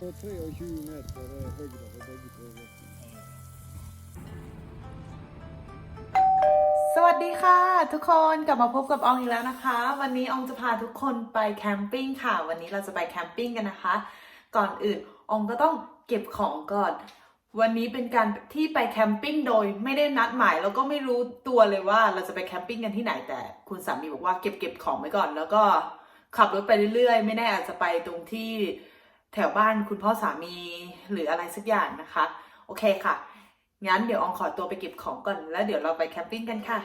På 23 meter eh, högre på bägge två. สวัสดีค่ะ ทุกคนกลับมาพบกับอองอีกแล้วนะคะ วันนี้อองจะพาทุกคนไปแคมปิ้งค่ะ วันนี้เราจะไปแคมปิ้งกันนะคะ ก่อนอื่นอองก็ต้องเก็บของก่อน วันนี้เป็นการที่ไปแคมปิ้งโดยไม่ได้นัดหมายแล้วก็ไม่รู้ตัวเลยว่าเราจะไปแคมปิ้งกันที่ไหนแต่คุณสามีบอกว่าเก็บเก็บของไว้ก่อน แล้วก็ขับรถไปเรื่อยๆ ไม่แน่อาจจะไปตรงที่ แถวบ้านคุณพ่อสามีหรืออะไรสักอย่างนะคะ โอเคค่ะ งั้นเดี๋ยวอองขอตัวไปเก็บของก่อน แล้วเดี๋ยวเราไปแคมปิ้งกันค่ะ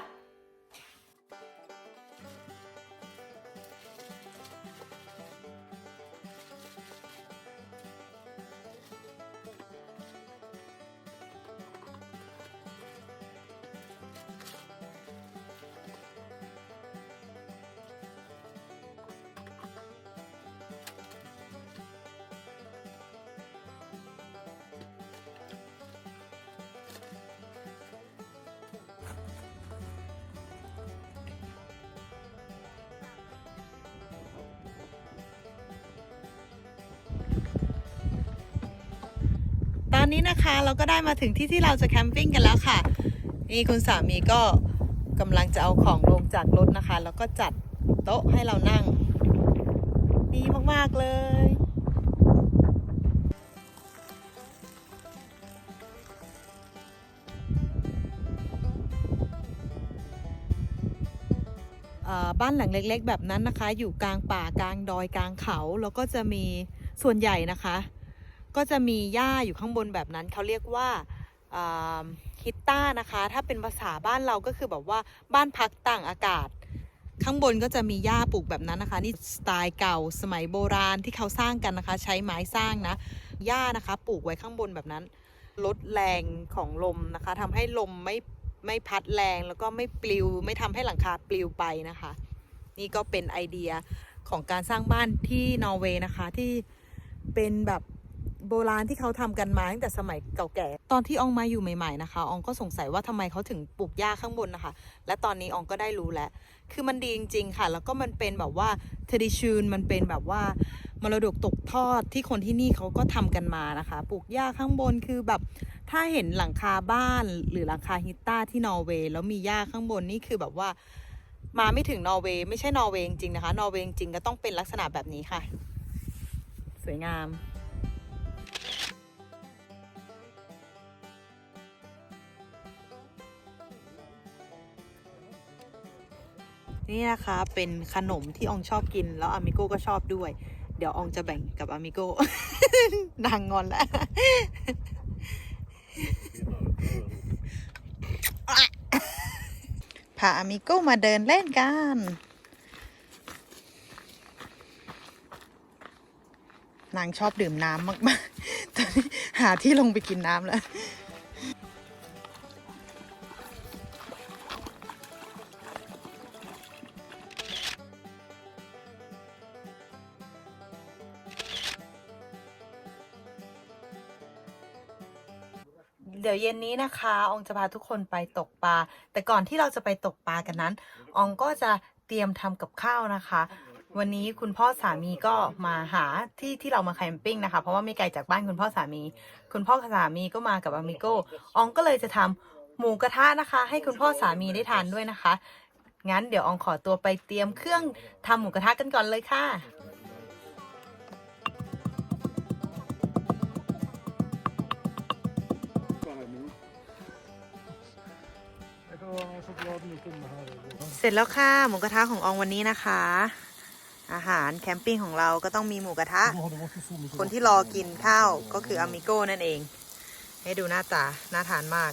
อนนี้นะคะเราก็ได้มาถึงที่ที่เราจะแคมปิ้งกันแล้วค่ะ นี่คุณสามีก็กำลังจะเอาของลงจากรถนะคะ แล้วก็จัดโต๊ะให้เรานั่ง ดีมากๆเลยอ่อบ้านหลังเล็ก ๆ แบบนั้นนะคะ อยู่กลางป่ากลางดอยกลางเขา แล้วก็จะมีส่วนใหญ่นะคะ ก็จะมีหญ้าอยู่ข้างบนแบบนั้นเขาเรียกว่าฮิตต้านะคะ ถ้าเป็นภาษาบ้านเราก็คือแบบว่าบ้านพักต่างอากาศ ข้างบนก็จะมีหญ้าปลูกแบบนั้นนะคะ นี่สไตล์เก่าสมัยโบราณที่เขาสร้างกันนะคะ ใช้ไม้สร้างนะหญ้านะคะ ปลูกไว้ข้างบนแบบนั้น ลดแรงของลมนะคะทำให้ลมไม่ไม่พัดแรงแล้วก็ไม่ปลิว ไม่ทำให้หลังคาปลิวไปนะคะ นี่ก็เป็นไอเดียของการสร้างบ้านที่นอร์เวย์นะคะที่เป็นแบบ โบราณที่เขาทำกันมาตั้งแต่สมัยเก่าแก่ ตอนที่อองมาอยู่ใหม่ ๆนะคะอองก็สงสัยว่าทำไมเขาถึงปลูกหญ้าข้างบนนะคะ และตอนนี้อองก็ได้รู้แล้ว คือมันดีจริง ๆ ค่ะ แล้วก็มันเป็นแบบว่า tradition มันเป็นแบบว่ามรดกตกทอดที่คนที่นี่เขาก็ทำกันมานะคะ ปลูกหญ้าข้างบนคือแบบถ้าเห็นหลังคาบ้านหรือหลังคาฮิตต้าที่นอร์เวย์แล้วมีหญ้าข้างบนนี่คือแบบว่ามาไม่ถึงนอร์เวย์ไม่ใช่นอร์เวย์จริงๆนะคะ นอร์เวย์จริงก็ต้องเป็นลักษณะแบบนี้ค่ะ สวยงาม นี่นะคะเป็นขนมที่อองชอบกิน แล้วอามิโก้ก็ชอบด้วย เดี๋ยวอองจะแบ่งกับอามิโก้นางงอนแล้วพาอามิโก้มาเดินเล่นกันนางชอบดื่มน้ำมากๆ ตอนนี้หาที่ลงไปกินน้ำแล้ว เดี๋ยวเย็นนี้นะคะอองจะพาทุกคนไปตกปลา แต่ก่อนที่เราจะไปตกปลากันนั้น อองก็จะเตรียมทำกับข้าวนะคะ วันนี้คุณพ่อสามีก็มาหาที่ที่เรามาแคมปิ้งนะคะ เพราะว่าไม่ไกลจากบ้านคุณพ่อสามี คุณพ่อสามีก็มากับอามิโก้อองก็เลยจะทำหมูกระทะนะคะ ให้คุณพ่อสามีได้ทานด้วยนะคะ งั้นเดี๋ยวอองขอตัวไปเตรียมเครื่องทำหมูกระทะกันก่อนเลยค่ะ เสร็จแล้วค่ะหมูกระทะของอองวันนี้นะคะ อาหารแคมปิ้งของเราก็ต้องมีหมูกระทะ คนที่รอกินข้าวก็คืออามิโก้นั่นเอง ให้ดูหน้าตาน่าทานมาก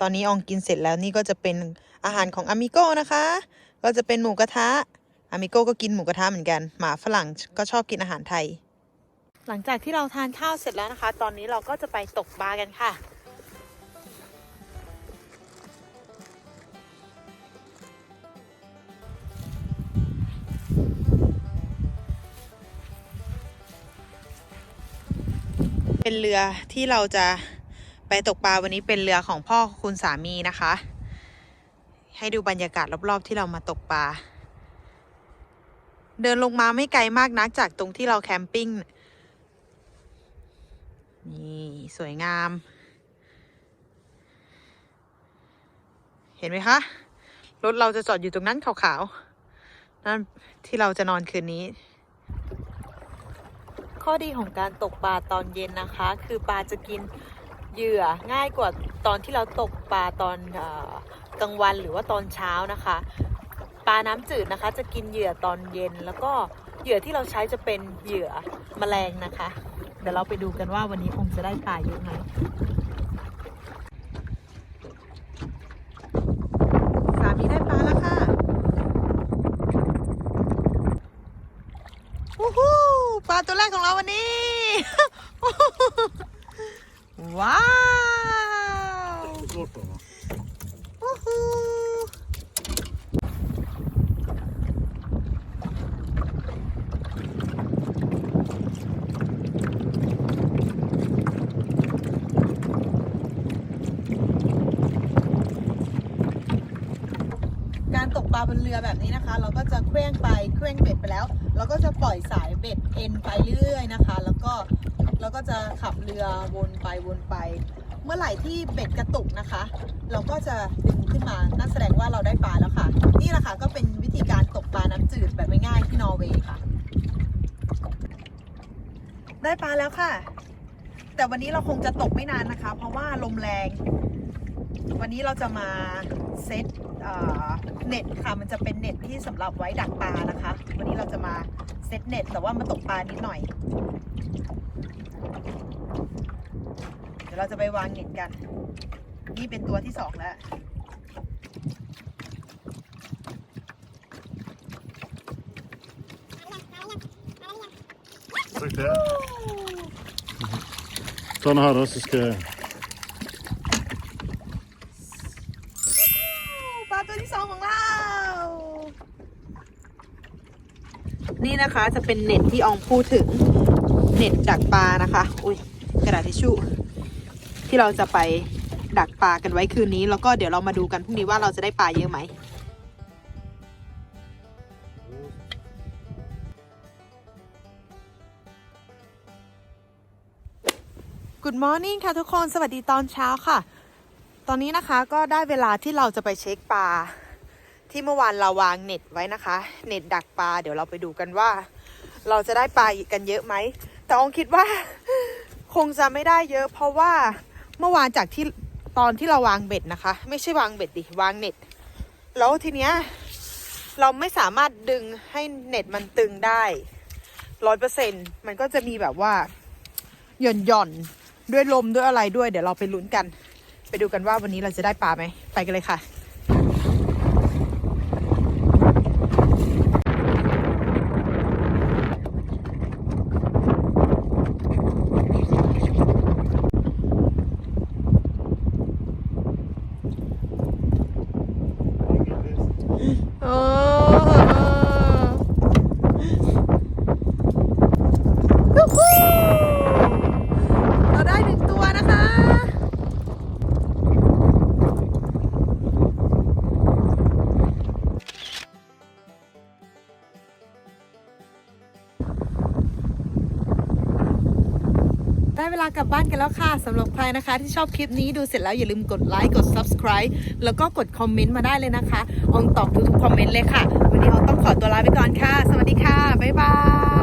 ตอนนี้อองกินเสร็จแล้วนี่ก็จะเป็นอาหารของอามิโก้นะคะ ก็จะเป็นหมูกระทะอามิโก้ก็กินหมูกระทะเหมือนกัน หมาฝรั่งก็ชอบกินอาหารไทย หลังจากที่เราทานข้าวเสร็จแล้วนะคะ ตอนนี้เราก็จะไปตกปลากันค่ะ เป็นเรือที่เราจะ ไปตกปลาวันนี้เป็นเรือของพ่อคุณสามีนะคะ ให้ดูบรรยากาศรอบๆที่เรามาตกปลา เดินลงมาไม่ไกลมากนักจากตรงที่เราแคมปิ้ง นี่สวยงาม เห็นไหมคะ รถเราจะจอดอยู่ตรงนั้นขาวๆ นั่นที่เราจะนอนคืนนี้ข้อดีของการตกปลาตอนเย็นนะคะ คือปลาจะกิน เหยื่อง่ายกว่าตอนที่เราตกปลาตอนอกลางวันหรือว่าตอนเช้านะคะ ปลาน้ำจืดนะคะ จะกินเหยื่อตอนเย็น แล้วก็เหยื่อที่เราใช้จะเป็นเหยื่อแมลงนะคะ เดี๋ยวเราไปดูกันว่าวันนี้คงจะได้ปลาเยอะไหมสามีได้ปลาแล้วค่ะวู้ฮู้ปลาตัวแรกของเราวันนี้ ว้าว Gott då. วู้ฮู้การตกปลาบนเรือแบบนี้นะคะ เราก็จะเคว้งไปเคว้งเบ็ดไปแล้ว เราก็จะปล่อยสายเบ็ดเอ็นไปเรื่อยนะคะ แล้วก็ เราก็จะขับเรือวนไปวนไป เมื่อไหร่ที่เบ็ดกระตุกนะคะ เราก็จะดึงขึ้นมานั่นแสดงว่าเราได้ปลาแล้วค่ะ นี่แหละค่ะก็เป็นวิธีการตกปลาน้ำจืดแบบง่ายๆที่นอร์เวย์ค่ะ ได้ปลาแล้วค่ะ แต่วันนี้เราคงจะตกไม่นานนะคะ เพราะว่าลมแรง วันนี้เราจะมาเซตเอ่อเน็ตค่ะมันจะเป็นเน็ตที่สำหรับไว้ดักปลานะคะ วันนี้เราจะมาเซตเน็ตแต่ว่ามาตกปลานิดหน่อย เดี๋ยวเราจะไปวางเน็ตกัน นี่เป็นตัวที่สองแล้ว Tryck det. Ta den här då så ska jag... ปลาตัวที่สองของเรา นี่นะคะจะเป็นเน็ตที่อองพูดถึง เน็ตดักปลานะคะ อุ้ยกระดาษทิชชู่ที่เราจะไปดักปลากันไว้คืนนี้ แล้วก็เดี๋ยวเรามาดูกันพรุ่งนี้ว่าเราจะได้ปลาเยอะไหม Good morning ค่ะทุกคนสวัสดีตอนเช้าค่ะ ตอนนี้นะคะก็ได้เวลาที่เราจะไปเช็คปลาที่เมื่อวานเราวางเน็ตไว้นะคะ เน็ตดักปลาเดี๋ยวเราไปดูกันว่า เราจะได้ปลากันเยอะไหม แต่องคิดว่าคงจะไม่ได้เยอะเพราะว่าเมื่อวานจากที่ตอนที่เราวางเบ็ดนะคะ ไม่ใช่วางเบ็ดดิวางเน็ต แล้วทีเนี้ยเราไม่สามารถดึงให้เน็ตมันตึงได้ร้อยเปอร์เซ็นมันก็จะมีแบบว่าหย่อนหย่อนด้วยลมด้วยอะไรด้วย เดี๋ยวเราไปลุ้นกัน ไปดูกันว่าวันนี้เราจะได้ปลาไหมไปกันเลยค่ะ ได้เวลากลับบ้านกันแล้วค่ะสำหรับใครนะคะ ที่ชอบคลิปนี้ดูเสร็จแล้วอย่าลืมกดไลค์กด subscribe แล้วก็กดคอมเมนต์มาได้เลยนะคะอองตอบทุกๆคอมเมนต์เลยค่ะ วันนี้อองต้องขอตัวลาไปก่อนค่ะ สวัสดีค่ะ บ๊ายบาย